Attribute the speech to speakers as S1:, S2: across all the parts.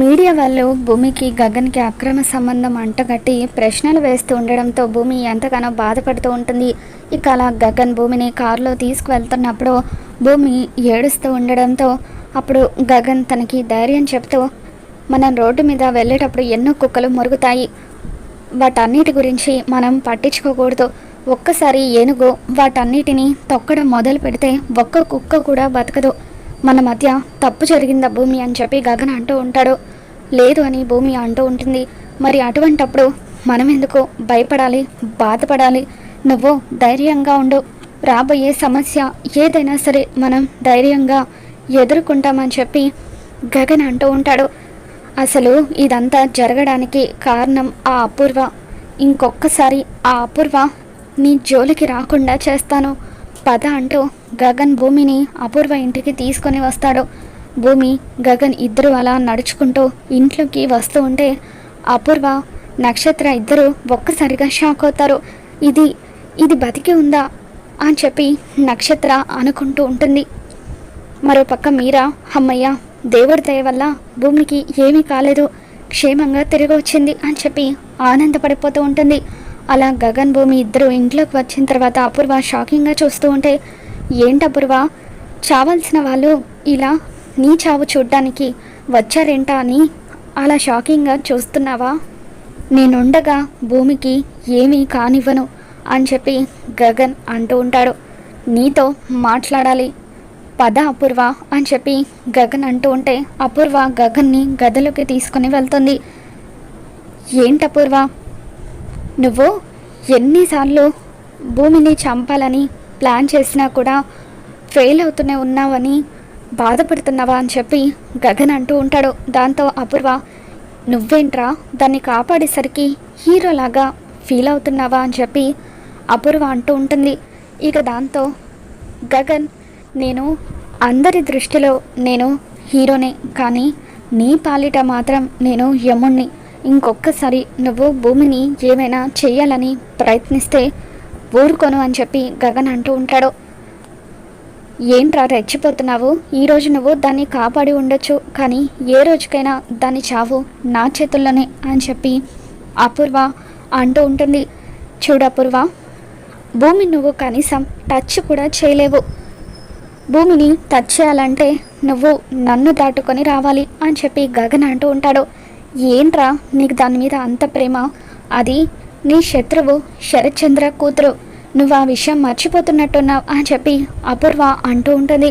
S1: Media వాళ్ళు భూమికి గగన్కి అక్రమ సంబంధం అంటగట్టి ప్రశ్నలు వేస్తూ ఉండడంతో భూమి ఎంతగానో బాధపడుతూ ఉంటుంది. ఇక అలా గగన్ భూమిని కారులో తీసుకువెళ్తున్నప్పుడు భూమి ఏడుస్తూ ఉండడంతో అప్పుడు గగన్ తనకి ధైర్యం చెప్తూ మనం రోడ్డు మీద వెళ్ళేటప్పుడు ఎన్నో కుక్కలు మురుగుతాయి. వాటన్నిటి గురించి మనం పట్టించుకోకూడదు. ఒక్కసారి ఏనుగు వాటన్నిటిని తొక్కడం మొదలు పెడితే ఒక్క కుక్క కూడా బతకదు. మన మధ్య తప్పు జరిగిందా భూమి అని చెప్పి గగన్ అంటూ ఉంటాడు. లేదు అని భూమి అంటూ ఉంటుంది. మరి అటువంటప్పుడు మనం ఎందుకు భయపడాలి బాధపడాలి? నువ్వు ధైర్యంగా ఉండు. రాబోయే సమస్య ఏదైనా సరే మనం ధైర్యంగా ఎదుర్కొంటామని చెప్పి గగన్ అంటూ ఉంటాడు. అసలు ఇదంతా జరగడానికి కారణం ఆ అపూర్వ. ఇంకొక్కసారి ఆ అపూర్వ నీ జోలికి రాకుండా చేస్తాను. పద అంటూ గగన్ భూమిని అపూర్వ ఇంటికి తీసుకొని వస్తాడు. భూమి గగన్ ఇద్దరు అలా నడుచుకుంటూ ఇంట్లోకి వస్తూ ఉంటే అపూర్వ నక్షత్ర ఇద్దరు ఒక్కసారిగా షాక్ అవుతారు. ఇది ఇది బతికి ఉందా? అని చెప్పి నక్షత్ర అనుకుంటూ ఉంటుంది. మరోపక్క మీరా అమ్మయ్య దేవుడి దయ వల్ల భూమికి ఏమీ కాలేదు. క్షేమంగా తిరిగి వచ్చింది అని చెప్పి ఆనందపడిపోతూ ఉంటుంది. అలా గగన్ భూమి ఇద్దరు ఇంట్లోకి వచ్చిన తర్వాత అపూర్వ షాకింగ్గా చూస్తూ ఉంటే ఏంటి అపూర్వ చావాల్సిన వాళ్ళు ఇలా నీ చావు చూడ్డానికి వచ్చారేంటా అని అలా షాకింగ్గా చూస్తున్నావా? నేనుండగా భూమికి ఏమీ కానివ్వను అని చెప్పి గగన్ అంటూ ఉంటాడు. నీతో మాట్లాడాలి. పద అపూర్వ అని చెప్పి గగన్ అంటూ ఉంటే అపూర్వ గగన్ని గదిలోకి తీసుకుని వెళ్తుంది. ఏంటి అపూర్వ నువ్వు ఎన్నిసార్లు భూమిని చంపాలని ప్లాన్ చేసినా కూడా ఫెయిల్ అవుతూనే ఉన్నావని బాధపడుతున్నావా అని చెప్పి గగన్ అంటూ ఉంటాడు. దాంతో అపూర్వ నువ్వేంట్రా? దాన్ని కాపాడేసరికి హీరోలాగా ఫీల్ అవుతున్నావా? అని చెప్పి అపూర్వ అంటూ ఉంటుంది. ఇక దాంతో గగన్ నేను అందరి దృష్టిలో నేను హీరోనే కానీ నీ పాలిట మాత్రం నేను యముణ్ణి. ఇంకొక్కసారి నువ్వు భూమిని ఏమైనా చేయాలని ప్రయత్నిస్తే ఊరుకోను అని చెప్పి గగన్ అంటూ ఉంటాడు. ఏంట్రా రెచ్చిపోతున్నావు? ఈరోజు నువ్వు దాన్ని కాపాడి ఉండొచ్చు కానీ ఏ రోజుకైనా దాని చావు నా చేతుల్లోనే అని చెప్పి అపూర్వ అంటూ ఉంటుంది. చూడు అపూర్వ భూమి నువ్వు కనీసం టచ్ కూడా చేయలేవు. భూమిని టచ్ చేయాలంటే నువ్వు నన్ను దాటుకొని రావాలి అని చెప్పి గగన్ అంటూ ఉంటాడు. ఏంట్రా నీకు దాని మీద అంత ప్రేమ? అది నీ శత్రువు శరత్చంద్ర కూతురు. నువ్వు ఆ విషయం మర్చిపోతున్నట్టున్నావు అని చెప్పి అపూర్వ అంటూ ఉంటుంది.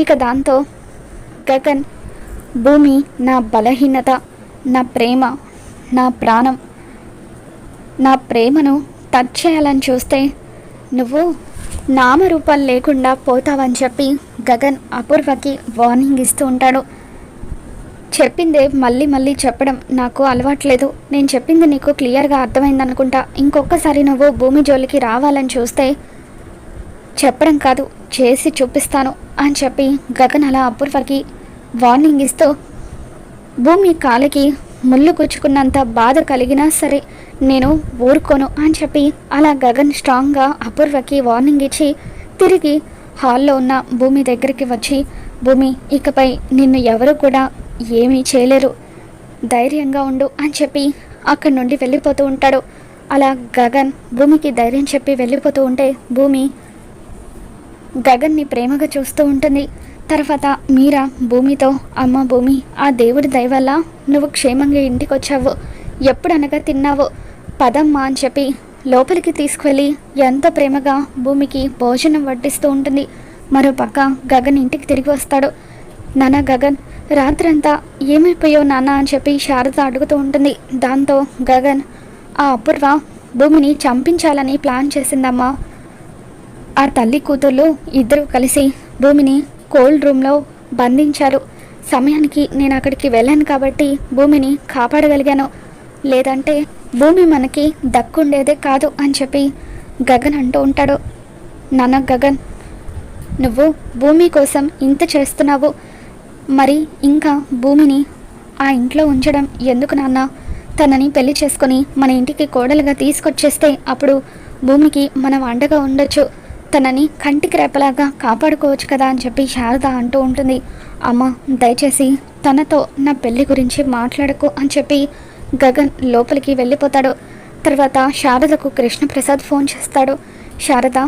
S1: ఇక దాంతో గగన్ భూమి నా బలహీనత నా ప్రేమ నా ప్రాణం. నా ప్రేమను టచ్ చేయాలని చూస్తే నువ్వు నామరూపాలు లేకుండా పోతావని చెప్పి గగన్ అపూర్వకి వార్నింగ్ ఇస్తూ ఉంటాడు. చెప్పిందే మళ్ళీ మళ్ళీ చెప్పడం నాకు అలవాట్లేదు. నేను చెప్పింది నీకు క్లియర్గా అర్థమైందనుకుంటా. ఇంకొకసారి నువ్వు భూమి జోలికి రావాలని చూస్తే చెప్పడం కాదు చేసి చూపిస్తాను అని చెప్పి గగన్ అలా అపూర్వకి వార్నింగ్ ఇస్తూ భూమి కాలికి ముళ్ళు గుచ్చుకున్నంత బాధ కలిగినా సరే నేను ఊరుకోను అని చెప్పి అలా గగన్ స్ట్రాంగ్గా అపూర్వకి వార్నింగ్ ఇచ్చి తిరిగి హాల్లో ఉన్న భూమి దగ్గరికి వచ్చి భూమి ఇకపై నిన్ను ఎవరు కూడా ఏమీ చేయలేరు. ధైర్యంగా ఉండు అని చెప్పి అక్కడి నుండి వెళ్ళిపోతూ ఉంటాడు. అలా గగన్ భూమికి ధైర్యం చెప్పి వెళ్ళిపోతూ ఉంటే భూమి గగన్ని ప్రేమగా చూస్తూ ఉంటుంది. తర్వాత మీరా భూమితో అమ్మ భూమి ఆ దేవుడి దయవల్ల నువ్వు క్షేమంగా ఇంటికి వచ్చావు ఎప్పుడనగా తిన్నావు? పదమ్మా అని చెప్పి లోపలికి తీసుకువెళ్ళి ఎంత ప్రేమగా భూమికి భోజనం వడ్డిస్తూ ఉంటుంది. మరోపక్క గగన్ ఇంటికి తిరిగి వస్తాడు. నాన్న గగన్ రాత్రంతా ఏమైపోయావు నాన్న అని చెప్పి శారద అడుగుతూ ఉంటుంది. దాంతో గగన్ ఆ అపూర్వ భూమిని చంపించాలని ప్లాన్ చేసిందమ్మా. ఆ తల్లి కూతుర్లు ఇద్దరు కలిసి భూమిని కోల్డ్ రూమ్లో బంధించారు. సమయానికి నేను అక్కడికి వెళ్ళాను కాబట్టి భూమిని కాపాడగలిగాను. లేదంటే భూమి మనకి దక్కుండేదే కాదు అని చెప్పి గగన్ అంటూ ఉంటాడు. నాన్న గగన్ నువ్వు భూమి కోసం ఇంత చేస్తున్నావు. మరి ఇంకా భూమిని ఆ ఇంట్లో ఉంచడం ఎందుకు నాన్న? తనని పెళ్ళి చేసుకొని మన ఇంటికి కోడలుగా తీసుకొచ్చేస్తే అప్పుడు భూమికి మనం వండగా ఉండొచ్చు. తనని కంటికి రేపలాగా కాపాడుకోవచ్చు కదా అని చెప్పి శారద అంటూ ఉంటుంది. అమ్మ దయచేసి తనతో నా పెళ్ళి గురించి మాట్లాడకు అని చెప్పి గగన్ లోపలికి వెళ్ళిపోతాడు. తర్వాత శారదకు కృష్ణప్రసాద్ ఫోన్ చేస్తాడు. శారద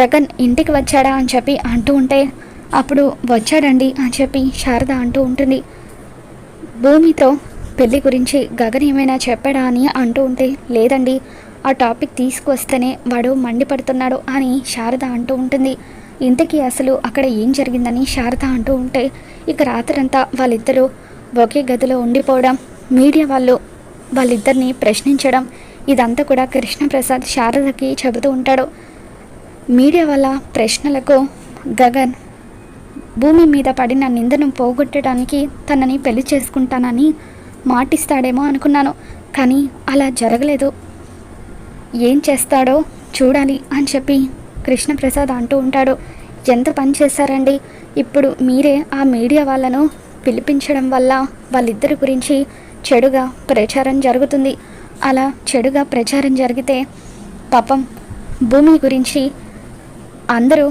S1: గగన్ ఇంటికి వచ్చాడా? అని చెప్పి అంటూ ఉంటే అప్పుడు వచ్చాడండి అని చెప్పి శారద అంటూ ఉంటుంది. భూమితో పెళ్ళి గురించి గగన్ ఏమైనా చెప్పాడా అని అంటూ ఉంటే లేదండి ఆ టాపిక్ తీసుకొస్తేనే వాడు మండిపడుతున్నాడు అని శారద అంటూ ఉంటుంది. ఇంతకీ అసలు అక్కడ ఏం జరిగిందని శారద అంటూ ఉంటే ఇక రాత్రంతా వాళ్ళిద్దరూ ఒకే గదిలో ఉండిపోవడం మీడియా వాళ్ళు వాళ్ళిద్దరిని ప్రశ్నించడం ఇదంతా కూడా కృష్ణప్రసాద్ శారదకి చెబుతూ ఉంటాడు. మీడియా వాళ్ళ ప్రశ్నలకు గగన్ భూమి మీద పడిన నిందను పోగొట్టడానికి తనని పెళ్ళి చేసుకుంటానని మాటిస్తాడేమో అనుకున్నాను కానీ అలా జరగలేదు. ఏం చేస్తాడో చూడాలి అని చెప్పి కృష్ణప్రసాద్ అంటూ ఉంటాడు. ఎంత పని చేశారండి? ఇప్పుడు మీరే ఆ మీడియా వాళ్ళను పిలిపించడం వల్ల వాళ్ళిద్దరి గురించి చెడుగా ప్రచారం జరుగుతుంది. అలా చెడుగా ప్రచారం జరిగితే పాపం భూమి గురించి అందరూ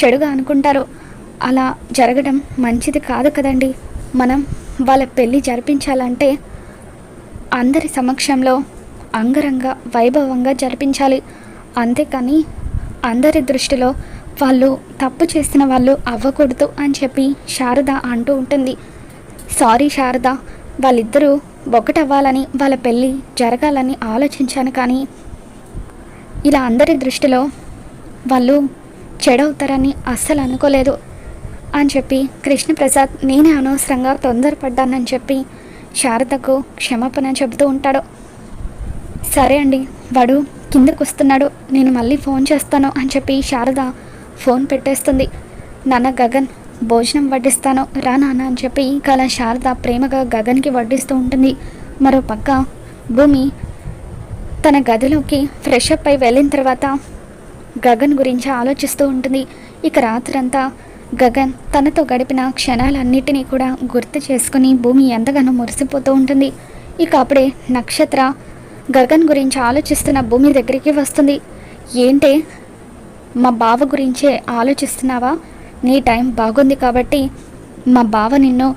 S1: చెడుగా అనుకుంటారు. అలా జరగడం మంచిది కాదు కదండి. మనం వాళ్ళ పెళ్ళి జరిపించాలంటే అందరి సమక్షంలో అంగరంగ వైభవంగా జరిపించాలి. అంతేకాని అందరి దృష్టిలో వాళ్ళు తప్పు చేసిన వాళ్ళు అవ్వకూడదు అని చెప్పి శారద అంటూ ఉంటుంది. సారీ శారద వాళ్ళిద్దరూ ఒకటవ్వాలని వాళ్ళ పెళ్ళి జరగాలని ఆలోచించాను కానీ ఇలా అందరి దృష్టిలో వాళ్ళు చెడవుతారని అస్సలు అనుకోలేదు. అని చెప్పి కృష్ణప్రసాద్ నేనే అనవసరంగా తొందరపడ్డానని చెప్పి శారదకు క్షమాపణ చెబుతూ ఉంటాడు. సరే అండి వాడు కిందకు వస్తున్నాడు నేను మళ్ళీ ఫోన్ చేస్తాను అని చెప్పి శారద ఫోన్ పెట్టేస్తుంది. నాన్న గగన్ భోజనం వడ్డిస్తాను రా నాన్న అని చెప్పి కళ శారద ప్రేమగా గగన్కి వడ్డిస్తూ ఉంటుంది. మరో పక్క భూమి తన గదిలోకి ఫ్రెష్ అప్ అయి వెళ్ళిన తర్వాత గగన్ గురించి ఆలోచిస్తూ ఉంటుంది. ఇక రాత్రంతా గగన్ తనతో గడిపిన క్షణాలన్నిటినీ కూడా గుర్తు చేసుకుని భూమి ఎంతగానో మురిసిపోతూ ఉంటుంది. ఇక అప్పుడే నక్షత్ర గగన్ గురించి ఆలోచిస్తున్న భూమి దగ్గరికి వస్తుంది. ఏంటే? మా బావ గురించే ఆలోచిస్తున్నావా? నీ టైం బాగుంది కాబట్టి మా బావ నిన్ను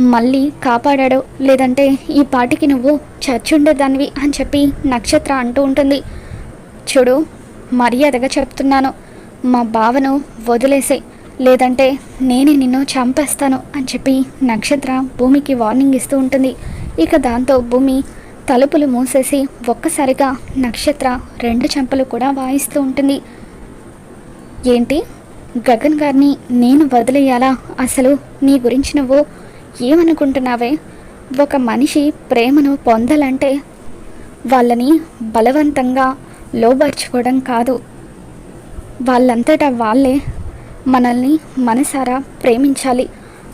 S1: మళ్ళీ కాపాడాడు. లేదంటే ఈ పాటికి నువ్వు చచ్చుండేదానివి అని చెప్పి నక్షత్ర అంటూ ఉంటుంది. చూడు మర్యాదగా చెప్తున్నాను. మా బావను వదిలేసే లేదంటే నేనే నిన్ను చంపేస్తాను అని చెప్పి నక్షత్ర భూమికి వార్నింగ్ ఇస్తూ ఉంటుంది. ఇక దాంతో భూమి తలుపులు మూసేసి ఒక్కసారిగా నక్షత్ర రెండు చెంపలు కూడా వాయిస్తూ ఉంటుంది. ఏంటి? గగన్ గారిని నేను వదిలేయాలా? అసలు నీ గురించి నువ్వు ఏమనుకుంటున్నావే? ఒక మనిషి ప్రేమను పొందాలంటే వాళ్ళని బలవంతంగా లోబర్చుకోవడం కాదు. వాళ్ళంతటా వాళ్ళే మనల్ని మనసారా ప్రేమించాలి.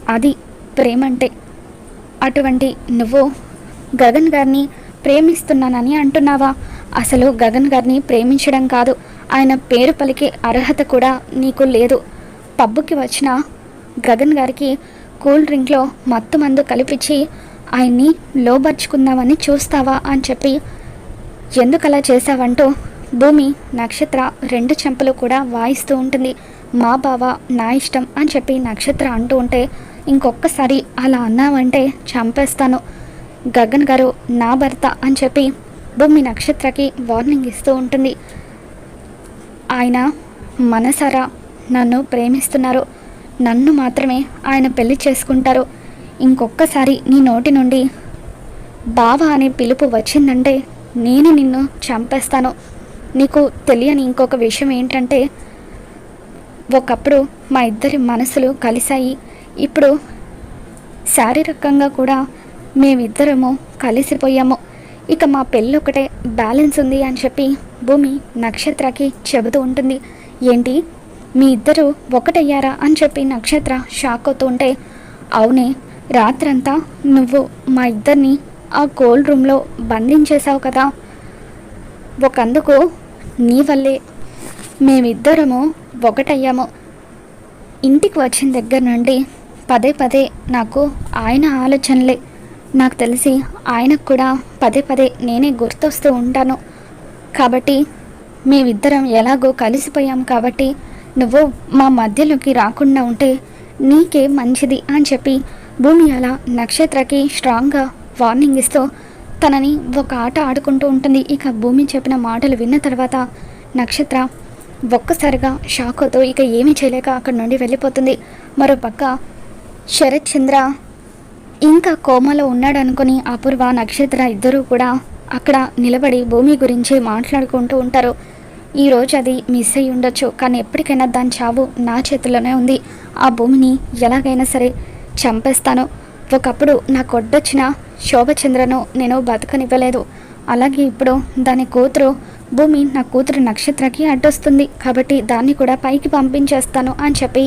S1: అది ప్రేమంటే. అటువంటి నువ్వు గగన్ గారిని ప్రేమిస్తున్నానని అంటున్నావా? అసలు గగన్ గారిని ప్రేమించడం కాదు. ఆయన పేరు పలికే అర్హత కూడా నీకు లేదు. పబ్బుకి వచ్చిన గగన్ గారికి కూల్ డ్రింక్లో మత్తు మందు కలిపించి ఆయన్ని లోబర్చుకుందామని చూస్తావా అని చెప్పి ఎందుకలా చేశావంటూ భూమి నక్షత్ర రెండు చెంపలు కూడా వాయిస్తూ ఉంటుంది. మా బావ నా ఇష్టం అని చెప్పి నక్షత్ర అంటూ ఉంటే ఇంకొకసారి అలా అన్నావంటే చంపేస్తాను. గగన్ గారు నా భర్త అని చెప్పి భూమి నక్షత్రకి వార్నింగ్ ఇస్తూ ఉంటుంది. ఆయన మనసారా నన్ను ప్రేమిస్తున్నారు. నన్ను మాత్రమే ఆయన పెళ్ళి చేసుకుంటారు. ఇంకొక్కసారి నీ నోటి నుండి బావ అనే పిలుపు వచ్చిందంటే నేను నిన్ను చంపేస్తాను. నీకు తెలియని ఇంకొక విషయం ఏంటంటే ఒకప్పుడు మా ఇద్దరి మనసులు కలిశాయి. ఇప్పుడు శారీరకంగా కూడా మేమిద్దరము కలిసిపోయాము. ఇక మా పెళ్ళి ఒకటే బ్యాలెన్స్ ఉంది అని చెప్పి భూమి నక్షత్రకి చెబుతూ ఉంటుంది. ఏంటి? మీ ఇద్దరు ఒకటయ్యారా అని చెప్పి నక్షత్ర షాక్ అవుతూ ఉంటే అవునే రాత్రంతా నువ్వు మా ఇద్దరిని ఆ కోల్డ్ రూమ్లో బంధించేశావు కదా. ఒకందుకు నీ వల్లే. మేమిద్దరము ఒకటయ్యాము. ఇంటికి వచ్చిన దగ్గర నుండి పదే పదే నాకు ఆయన ఆలోచనలే. నాకు తెలిసి ఆయనకు కూడా పదే పదే నేనే గుర్తొస్తూ ఉంటాను. కాబట్టి మేమిద్దరం ఎలాగో కలిసిపోయాం కాబట్టి నువ్వు మా మధ్యలోకి రాకుండా ఉంటే నీకే మంచిది అని చెప్పి భూమి అలా నక్షత్రకి స్ట్రాంగ్గా వార్నింగ్ ఇస్తూ తనని ఒక ఆట ఆడుకుంటూ ఉంటుంది. ఇక భూమి చెప్పిన మాటలు విన్న తర్వాత నక్షత్ర ఒక్కసారిగా షాక్ ఇక ఏమీ చేయలేక అక్కడి నుండి వెళ్ళిపోతుంది. మరోపక్క శరత్ చంద్ర ఇంకా కోమలో ఉన్నాడనుకుని అపూర్వ నక్షత్ర ఇద్దరూ కూడా అక్కడ నిలబడి భూమి గురించి మాట్లాడుకుంటూ ఉంటారు. ఈ రోజు అది మిస్ అయ్యి ఉండొచ్చు కానీ ఎప్పటికైనా దాని చావు నా చేతిలోనే ఉంది. ఆ భూమిని ఎలాగైనా సరే చంపేస్తాను. ఒకప్పుడు నా కొడ్డొచ్చిన శోభచంద్రను నేను బతకనివ్వలేదు. అలాగే ఇప్పుడు దాని కూతురు భూమి నా కూతురు నక్షత్రకి అడ్డొస్తుంది. కాబట్టి దాన్ని కూడా పైకి పంపించేస్తాను అని చెప్పి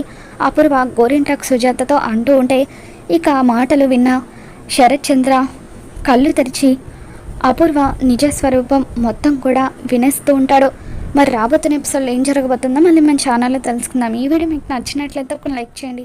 S1: అపూర్వ గోరింటాకు సుజాతతో అంటూ ఉంటే ఇక ఆ మాటలు విన్న శరత్చంద్ర కళ్ళు తెరిచి అపూర్వ నిజస్వరూపం మొత్తం కూడా వినేస్తూ ఉంటాడు. మరి రాబోతున్న ఎపిసోడ్లో ఏం జరగబోతుందో మళ్ళీ మన ఛానల్లో తెలుసుకుందాం. ఈ వీడియో మీకు నచ్చినట్లయితే ఒక లైక్ చేయండి.